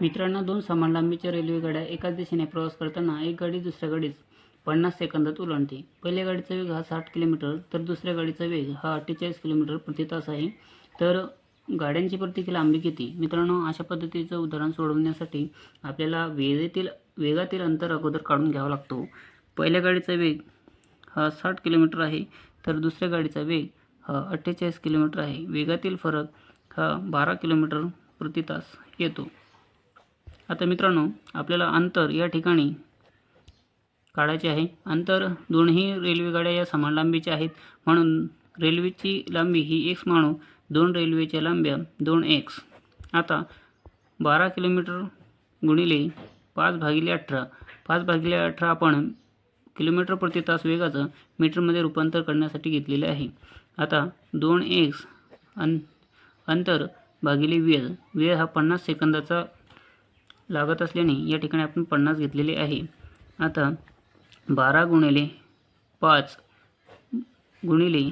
मित्रांनो दोन समान लांबीच्या रेल्वे गाड्या एकाच दिशेने प्रवास करताना एक गाडी दुसऱ्या गाडीस पन्नास सेकंदात ओलांडते पहिल्या गाडीचा वेग हा साठ किलोमीटर तर दुसऱ्या गाडीचा वेग हा अठ्ठेचाळीस किलोमीटर प्रति तास आहे. तर गाड्यांची प्रत्येकी लांबी किती? मित्रांनो अशा पद्धतीचं उदाहरण सोडवण्यासाठी आपल्याला वेगेतील वेगातील अंतर अगोदर काढून घ्यावा लागतो. पहिल्या गाडीचा वेग हा साठ किलोमीटर आहे तर दुसऱ्या गाडीचा वेग हा अठ्ठेचाळीस किलोमीटर आहे. वेगातील फरक हा बारा किलोमीटर प्रति तास येतो. आता मित्रांनो आपल्याला अंतर या ठिकाणी काढायचे आहे. अंतर दोन्ही रेल्वेगाड्या या समान लांबीच्या आहेत. म्हणून रेल्वेची लांबी ही एक्स मानू दोन रेल्वेच्या लांब्या दोन एक्स आता बारा किलोमीटर गुणिले पाच भागिले अठरा. पाच भागिले अठरा आपण किलोमीटर प्रति तास वेगाचं मीटरमध्ये रूपांतर करण्यासाठी घेतलेले आहे. आता दोन एक्स अं अंतर भागिले वेळ. वेळ हा पन्नास सेकंदाचा लागत असल्याने या ठिकाणी आपण पन्नास घेतलेले आहे. आता बारा गुणिले पाच गुणिले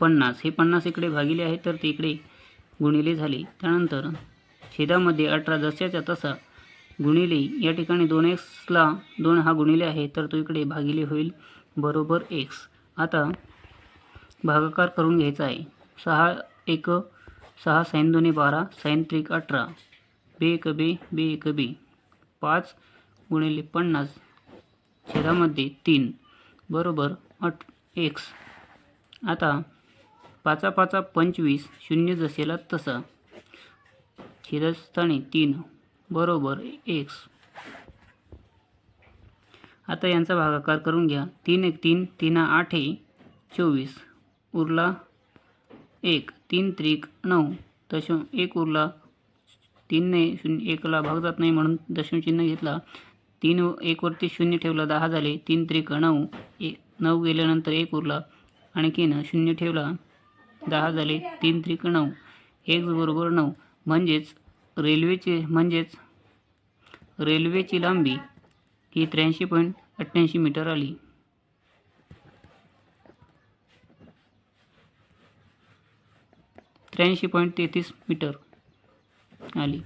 पन्नास. हे पन्नास इकडे भागिले आहे तर ते इकडे गुणिले झाले. त्यानंतर छेदामध्ये अठरा जशाच्या तसा गुणिले या ठिकाणी दोन एक्सला दोन हा गुणिले आहे तर तो इकडे भागिले होईल बरोबर एक्स आता भागाकार करून घ्यायचा आहे. सहा एक सहा साईन दोन्ही बारा साईन त्रिक अठरा. बे एक बे बे एक बे. पाच गुणिले पन्नास. छेदामध्ये तीन. बरोबर अठ एक्स आता पाचा पाचा पंचवीस शून्य जसेला तसा. छेदस्थानी तीन. बरोबर एक्स आता यांचा भागाकार करून घ्या. तीन एक तीन तीन आठ आहे चोवीस. उरला एक तीन त्रिक नऊ. तश एक उरला तीनने शून्य एकला भाग जात नाही म्हणून दशमचिन्ह घेतला. तीन एकवरती शून्य ठेवला दहा झाले. तीन त्रिक नऊ ए नऊ गेल्यानंतर एक उरला. आणखीन शून्य ठेवला दहा झाले. तीन त्रिक नऊ एक बरोबर नऊ. म्हणजेच रेल्वेचे म्हणजेच रेल्वेची लांबी ही त्र्याऐंशी पॉईंट अठ्ठ्याऐंशी मीटर आली. त्र्याऐंशी पॉईंट तेहतीस मीटर. आली